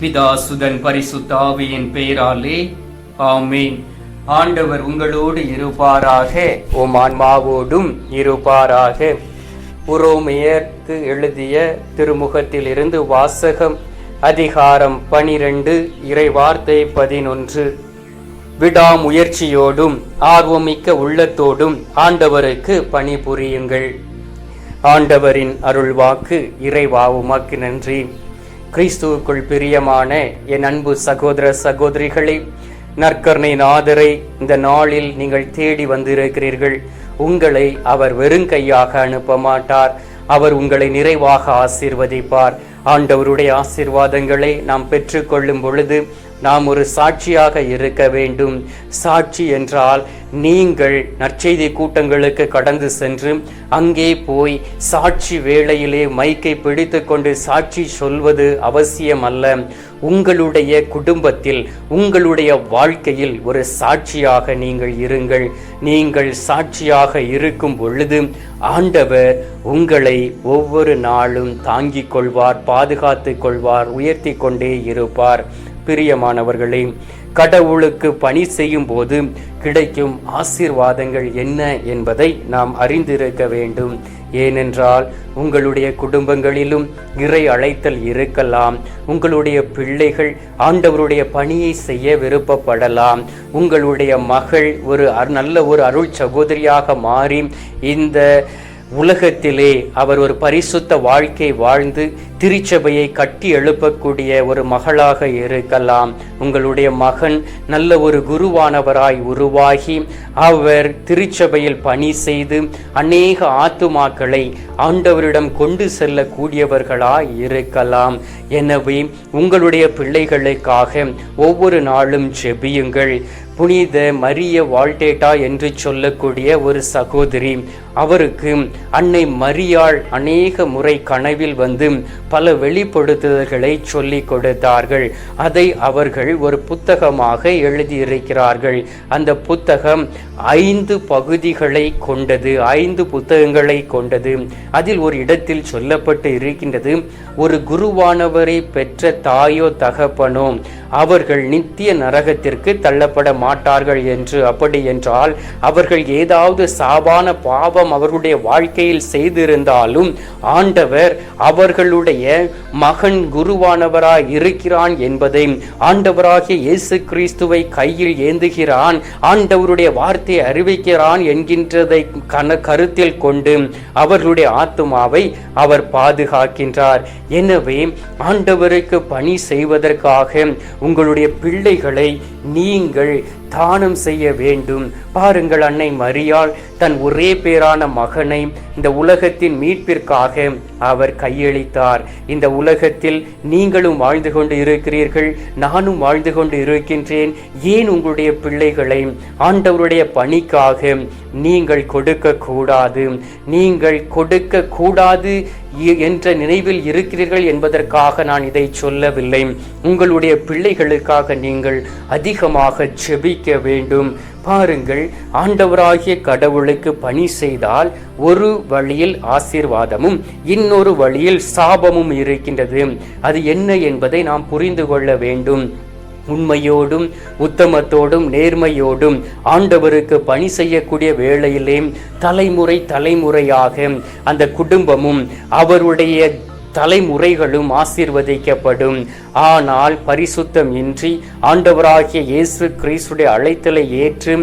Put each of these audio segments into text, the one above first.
பிதாசுதன் பரிசுத்தாவியின் பெயராலே. ஆமீன். ஆண்டவர் உங்களோடு இருப்பாராக. உம் ஆன்மாவோடும் இருப்பாராக. உரோமையர்க்கு எழுதிய திருமுகத்திலிருந்து வாசகம் அதிகாரம் பனிரெண்டு இறைவார்த்தை பதினொன்று. விடாமுயற்சியோடும் ஆர்வமிக்க உள்ளத்தோடும் ஆண்டவருக்கு பணிபுரியுங்கள். ஆண்டவரின் அருள்வாக்கு இறைவாவுமாக்கு நன்றி. கிறிஸ்துவுக்குள் பிரியமான என் அன்பு சகோதர சகோதரிகளே நற்கர்ணை நாதரை இந்த நாளில் நீங்கள் தேடி வந்திருக்கிறீர்கள். உங்களை அவர் வெறுங்கையாக அனுப்ப மாட்டார் அவர் உங்களை நிறைவாக ஆசீர்வதிப்பார். ஆண்டவருடைய ஆசீர்வாதங்களை நாம் பெற்றுக்கொள்ளும் பொழுது நாம் ஒரு சாட்சியாக இருக்க வேண்டும். சாட்சி என்றால் நீங்கள் நற்செய்தி கூட்டங்களுக்கு கடந்து சென்று அங்கே போய் சாட்சி வேளையிலே மைக்கை பிடித்து கொண்டு சாட்சி சொல்வது அவசியம் அல்ல உங்களுடைய குடும்பத்தில் உங்களுடைய வாழ்க்கையில் ஒரு சாட்சியாக நீங்கள் இருங்கள். நீங்கள் சாட்சியாக இருக்கும் பொழுது ஆண்டவர் உங்களை ஒவ்வொரு நாளும் தாங்கிக் கொள்வார் பாதுகாத்து கொள்வார் உயர்த்தி கொண்டே இருப்பார். பிரியமானவர்களே கடவுளுக்கு பணி செய்யும் போது கிடைக்கும் ஆசீர்வாதங்கள் என்ன என்பதை நாம் அறிந்திருக்க வேண்டும். ஏனென்றால் உங்களுடைய குடும்பங்களிலும் இறை அழைத்தல் இருக்கலாம். உங்களுடைய பிள்ளைகள் ஆண்டவருடைய பணியை செய்ய விருப்பப்படலாம். உங்களுடைய மகள் ஒரு நல்ல ஒரு அருள் சகோதரியாக மாறி இந்த உலகத்திலே அவர் ஒரு பரிசுத்த வாழ்க்கை வாழ்ந்து திருச்சபையை கட்டி எழுப்பக்கூடிய ஒரு மகளாக இருக்கலாம். உங்களுடைய மகன் நல்ல ஒரு குருவானவராய் உருவாகி அவர் திருச்சபையில் பணி செய்து அநேக ஆத்துமாக்களை ஆண்டவரிடம் கொண்டு செல்லக்கூடியவர்களாய் இருக்கலாம். எனவே உங்களுடைய பிள்ளைகளுக்காக ஒவ்வொரு நாளும் செபியுங்கள் புனித மரிய வால்டேட்டா என்று சொல்லக்கூடிய ஒரு சகோதரி அவருக்கு அன்னை மரியாள் அநேக முறை கனவில் வந்து பல வெளிப்படுத்துதல்களை சொல்லிக் கொடுத்தார்கள். அதை அவர்கள் ஒரு புத்தகமாக எழுதியிருக்கிறார்கள். அந்த புத்தகம் ஐந்து பகுதிகளை கொண்டது ஐந்து புத்தகங்களை கொண்டது. அதில் ஒரு இடத்தில் சொல்லப்பட்டு இருக்கின்றது ஒரு குருவானவரை பெற்ற தாயோ தகப்பனோ அவர்கள் நித்திய நரகத்திற்கு தள்ளப்பட மாட்டார்கள் என்று. அப்படி என்றால் அவர்கள் ஏதாவது சாபான பாவ பாவம் அவர்களுடைய வாழ்க்கையில் செய்திருந்தாலும் ஆண்டவர் அவர்களுடைய மகன் குருவானவராய் இருக்கிறான் என்பதை ஆண்டவராகிய இயேசு கிறிஸ்துவை கையில் ஏந்துகிறான். ஆண்டவருடைய வார்த்தையை அறிவிக்கிறான் என்கின்றதை கன கருத்தில் கொண்டு அவர்களுடைய ஆத்மாவை அவர் பாதுகாக்கின்றார். எனவே ஆண்டவருக்கு பணி செய்வதற்காக உங்களுடைய பிள்ளைகளை நீங்கள் தானம் செய்ய வேண்டும். பாருங்கள் அன்னை மரியாள் தன் ஒரே பேரான மகனை இந்த உலகத்தின் மீட்பிற்காக அவர் கையளித்தார். இந்த உலகத்தில் நீங்களும் வாழ்ந்து கொண்டு இருக்கிறீர்கள் நானும் வாழ்ந்து கொண்டு இருக்கின்றேன். ஏன் உங்களுடைய பிள்ளைகளை ஆண்டவருடைய பணிக்காக நீங்கள் கொடுக்க கூடாது நீங்கள் கொடுக்க கூடாது என்ற நினைவில் இருக்கிறீர்கள் என்பதற்காக நான் இதை சொல்லவில்லை. உங்களுடைய பிள்ளைகளுக்காக நீங்கள் அதிகமாக செபிக்க வேண்டும். பாருங்கள் ஆண்டவராகிய கடவுளுக்கு பணி செய்தால் ஒரு வழியில் ஆசீர்வாதமும் இன்னொரு வழியில் சாபமும் இருக்கின்றது. அது என்ன என்பதை நாம் புரிந்து கொள்ள வேண்டும். உண்மையோடும் உத்தமத்தோடும் நேர்மையோடும் ஆண்டவருக்கு பணி செய்யக்கூடிய வேளையிலே தலைமுறை தலைமுறையாக அந்த குடும்பமும் அவருடைய தலைமுறைகளும் ஆசீர்வதிக்கப்படும். ஆனால் பரிசுத்தம் இன்றி ஆண்டவராகிய இயேசு கிறிஸ்துடைய அழைத்தலை ஏற்று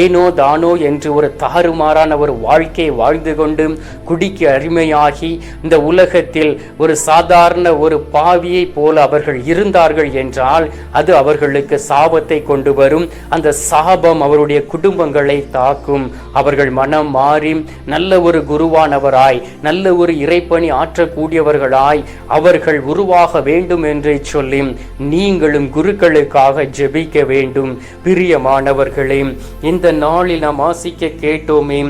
ஏனோ தானோ என்று ஒரு தாறுமாறான ஒரு வாழ்க்கையை வாழ்ந்து கொண்டு குடிக்கு அருமையாகி இந்த உலகத்தில் ஒரு சாதாரண ஒரு பாவியை போல அவர்கள் இருந்தார்கள் என்றால் அது அவர்களுக்கு சாபத்தை கொண்டு வரும். அந்த சாபம் அவருடைய குடும்பங்களை தாக்கும். அவர்கள் மனம் மாறி நல்ல ஒரு குருவானவராய் நல்ல ஒரு இறைப்பணி குருக்களாய் அவர்கள் உருவாக வேண்டும் என்றே சொல்லி நீங்களும் குருக்களுக்காக ஜெபிக்க வேண்டும். பிரியமானவர்களே இந்த நாளில் நாம் ஆசிக்க கேட்டோமே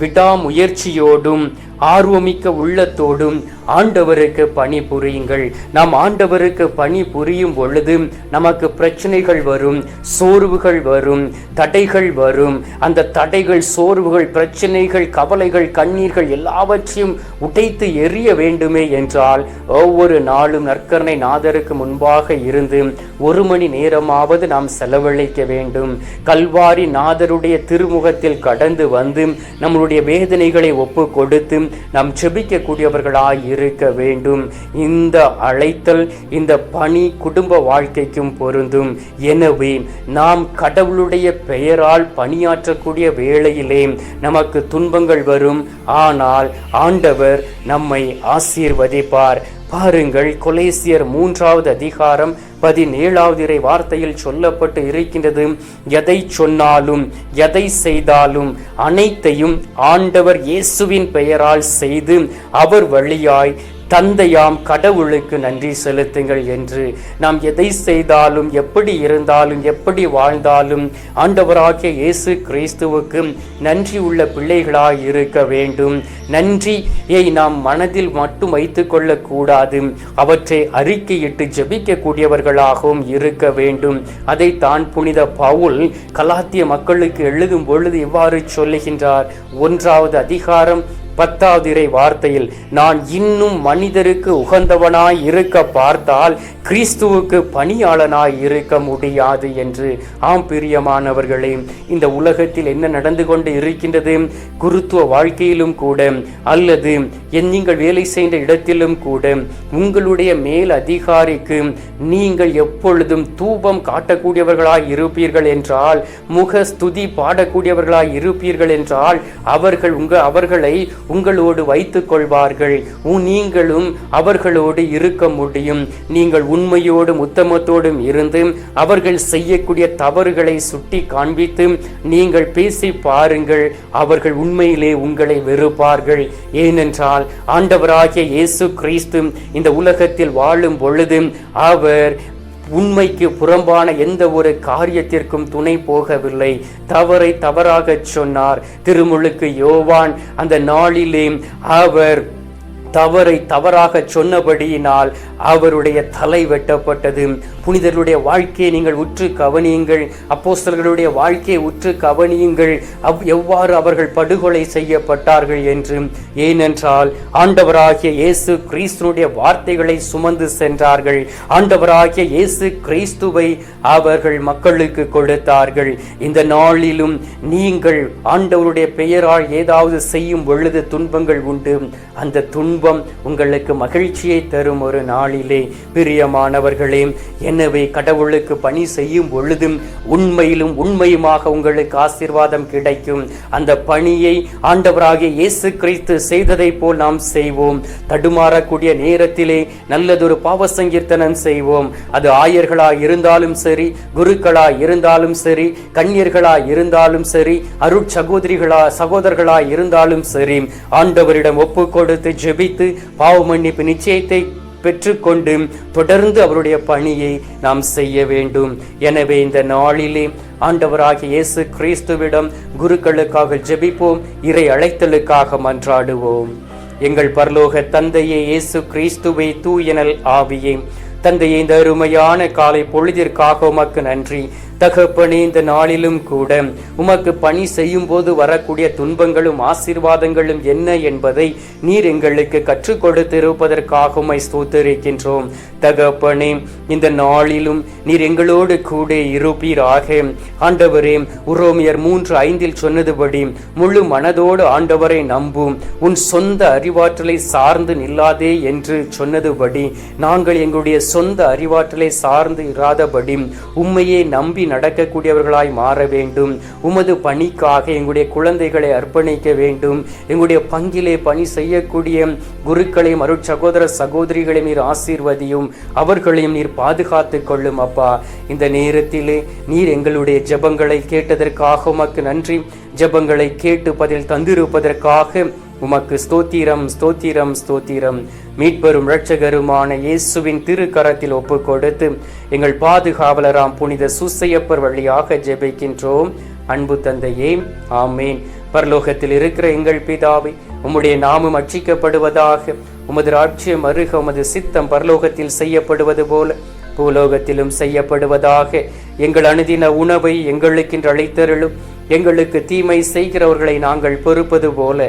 விடாமுயற்சியோடும் ஆர்வமிக்க உள்ளத்தோடும் ஆண்டவருக்கு பணி புரியுங்கள். நாம் ஆண்டவருக்கு பணி புரியும் பொழுது நமக்கு பிரச்சனைகள் வரும் சோர்வுகள் வரும் தடைகள் வரும். அந்த தடைகள் சோர்வுகள் பிரச்சனைகள் கவலைகள் கண்ணீர்கள் எல்லாவற்றையும் உடைத்து எரிய வேண்டுமே என்றால் ஒவ்வொரு நாளும் நற்கரணை நாதருக்கு முன்பாக இருந்து ஒரு மணி நேரமாவது நாம் செலவழிக்க வேண்டும். கல்வாரி நாதருடைய திருமுகத்தில் கடந்து வந்து நம்மளுடைய வேதனைகளை ஒப்பு கொடுத்து நாம் செபிக்கக்கூடியவர்களாய் இருக்க வேண்டும். இந்த அழைத்தல் இந்த பணி குடும்ப வாழ்க்கைக்கும் பொருந்தும். எனவே நாம் கடவுளுடைய பெயரால் பணியாற்றக்கூடிய வேளையிலே நமக்கு துன்பங்கள் வரும். ஆனால் ஆண்டவர் நம்மை ஆசீர்வதிப்பார். பாருங்கள் கொலேசியர் மூன்றாவது அதிகாரம் பதினேழாவது இறை வார்த்தையில் சொல்லப்பட்டு இருக்கின்றது. எதை சொன்னாலும் எதை செய்தாலும் அனைத்தையும் ஆண்டவர் இயேசுவின் பெயரால் செய்து அவர் வழியாய் தந்தையாம் கடவுளுக்கு நன்றி செலுத்துங்கள் என்று நாம் எதை செய்தாலும் எப்படி இருந்தாலும் எப்படி வாழ்ந்தாலும் ஆண்டவராகிய இயேசு கிறிஸ்துவுக்கு நன்றி உள்ள பிள்ளைகளாய் இருக்க வேண்டும். நன்றியை நாம் மனதில் மட்டும் வைத்து கொள்ளக்கூடாது. அவற்றை அறிக்கையிட்டு ஜெபிக்கக்கூடியவர்களாகவும் இருக்க வேண்டும். அதை தான் புனித பவுல் கலாத்திய மக்களுக்கு எழுதும் பொழுது இவ்வாறு சொல்லுகின்றார். ஒன்றாவது அதிகாரம் பத்தாவது வார்த்தையில் நான் இன்னும் மனிதருக்கு உகந்தவனாய் இருக்க பார்த்தால் கிறிஸ்துவுக்கு பணியாளனாய் இருக்க முடியாது என்று. ஆம் பிரியமானவர்களே இந்த உலகத்தில் என்ன நடந்து கொண்டு இருக்கின்றது? குருத்துவ வாழ்க்கையிலும் கூட அல்லது நீங்கள் வேலை செய்த இடத்திலும் கூட உங்களுடைய மேல் அதிகாரிக்கு நீங்கள் எப்பொழுதும் தூபம் காட்டக்கூடியவர்களாய் இருப்பீர்கள் என்றால் முக ஸ்துதி பாடக்கூடியவர்களாய் இருப்பீர்கள் என்றால் அவர்கள் உங்க அவர்களை உங்களோடு வைத்துக் கொள்வார்கள் நீங்களும் அவர்களோடு இருக்க முடியும். நீங்கள் உண்மையோடும் உத்தமத்தோடும் இருந்து அவர்கள் செய்யக்கூடிய தவறுகளை சுட்டி காண்பித்து நீங்கள் பேசி பாருங்கள். அவர்கள் உண்மையிலே உங்களை வெறுப்பார்கள். ஏனென்றால் ஆண்டவராகிய இயேசு கிறிஸ்து இந்த உலகத்தில் வாழும் பொழுது அவர் உண்மைக்கு புறம்பான எந்த ஒரு காரியத்திற்கும் துணை போகவில்லை. தவறை தவறாகச் சொன்னார். திருமுழுக்கு யோவான் அந்த நாளிலே அவர் தவறை தவறாக சொன்னபடியினால் அவருடைய தலை வெட்டப்பட்டது. புனிதர்களுடைய வாழ்க்கையை நீங்கள் உற்று கவனியுங்கள். அப்போஸ்தலர்களுடைய வாழ்க்கையை உற்று கவனியுங்கள். அவ் எவ்வாறு அவர்கள் படுகொலை செய்யப்பட்டார்கள் என்று. ஏனென்றால் ஆண்டவராகிய இயேசு கிறிஸ்துனுடைய வார்த்தைகளை சுமந்து சென்றார்கள். ஆண்டவராகிய இயேசு கிறிஸ்துவை அவர்கள் மக்களுக்கு கொடுத்தார்கள். இந்த நாளிலும் நீங்கள் ஆண்டவருடைய பெயரால் ஏதாவது செய்யும் பொழுது துன்பங்கள் உண்டு. அந்த துன்பம் இன்பம் உங்களுக்கு மகிழ்ச்சியை தரும் ஒரு நாளிலே. பிரியமானவர்களே எனவே கடவுளுக்கு பணி செய்யும் பொழுதும் உண்மையிலும் உண்மையுமாக உங்களுக்கு ஆசீர்வாதம் கிடைக்கும். அந்த பணியை ஆண்டவராகிய இயேசு கிறிஸ்து செய்ததை போல் நாம் செய்வோம். தடுமாறக்கூடிய நேரத்திலே நல்லதொரு பாவ சங்கீர்த்தனம் செய்வோம். அது ஆயர்களா இருந்தாலும் சரி குருக்களா இருந்தாலும் சரி கன்னியர்களா இருந்தாலும் சரி அருட்சகோதரிகளா சகோதரர்களா இருந்தாலும் சரி ஆண்டவரிடம் ஒப்பு கொடுத்து ஜெபி நிச்சயித்து பாவ மன்னிப்பு நிச்சயத்தை பெற்றுக்கொண்டு தொடர்ந்து அவருடைய பணியை நாம் செய்ய வேண்டும். எனவே இந்த நாளிலே ஆண்டவராகிய இயேசு கிறிஸ்துவிடம் குருக்களுக்காக ஜெபிப்போம் இறை அழைத்தலுக்காக மன்றாடுவோம். எங்கள் பரலோக தந்தையே இயேசு கிறிஸ்துவை தூயனல் ஆவியே. தந்தையை இந்த அருமையான காலை பொழுதிற்காக உமக்கு நன்றி. தகப்பனே இந்த நாளிலும் கூட உமக்கு பணி செய்யும் போது வரக்கூடிய துன்பங்களும் ஆசீர்வாதங்களும் என்ன என்பதை நீர் எங்களுக்கு கற்றுக் கொடுத்திருப்பதற்காக உமை ஸ்தோத்தரிக்கின்றோம். தகப்பனே இந்த நாளிலும் நீர் எங்களோடு கூட இருப்பீராக. ஆண்டவரே உரோமியர் மூன்று ஐந்தில் சொன்னதுபடி முழு மனதோடு ஆண்டவரை நம்பும். உன் சொந்த அறிவாற்றலை சார்ந்து நில்லாதே என்று சொன்னதுபடி நாங்கள் எங்களுடைய சொந்த அறிவாற்றலை சார்ந்து இராதபடி உண்மையை நம்பி நடக்கக்கூடியவர்களாய் மாற வேண்டும். உமது பணிக்காக எங்களுடைய குழந்தைகளை அர்ப்பணிக்க வேண்டும். எங்களுடைய பங்கிலே பணி செய்யக்கூடிய குருக்களையும் அருட் சகோதர சகோதரிகளையும் நீர் ஆசீர்வதியும். அவர்களையும் நீர் பாதுகாத்து கொள்ளும் அப்பா. இந்த நேரத்திலே நீர் எங்களுடைய ஜெபங்களை கேட்டதற்காக உமக்கு நன்றி. ஜெபங்களை கேட்டு பதில் தந்திருப்பதற்காக உமக்கு ஸ்தோத்திரம் ஸ்தோத்திரம் ஸ்தோத்திரம். மீட்பெரும் இரட்சகருமான இயேசுவின் திருக்கரத்தில் ஒப்பு கொடுத்து எங்கள் பாதுகாவலராம் புனித சுசையப்பர் வழியாக ஜெபிக்கின்றோம். அன்பு தந்தையே ஆமேன். பரலோகத்தில் இருக்கிற எங்கள் பிதாவை உம்முடைய நாமம் அச்சிக்கப்படுவதாக உமது ராட்சியம் அருக உமது சித்தம் பரலோகத்தில் செய்யப்படுவது போல பூலோகத்திலும் செய்யப்படுவதாக எங்கள் அணுதின உணவை எங்களுக்கென்று அழைத்தருளும் எங்களுக்கு தீமை செய்கிறவர்களை நாங்கள் பொறுப்பது போல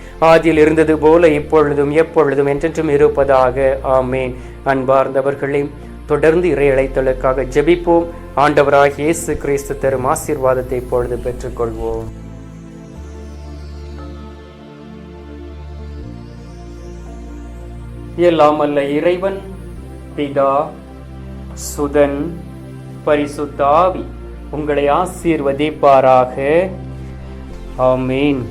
ஆதியில் இருந்தது போல இப்பொழுதும் எப்பொழுதும் என்றென்றும் இருப்பதாக. ஆமேன். அன்பார்ந்தவர்களே தொடர்ந்து இறை அழைத்தலுக்காக ஜெபிப்போம். ஆண்டவராக இயேசு கிறிஸ்து தரும் ஆசீர்வாதத்தை இப்பொழுது பெற்றுக்கொள்வோம். எல்லாம் அல்ல இறைவன் பிதா சுதன் பரிசுத்தாவி உங்களை ஆசீர்வதிப்பாராக. ஆமீன்.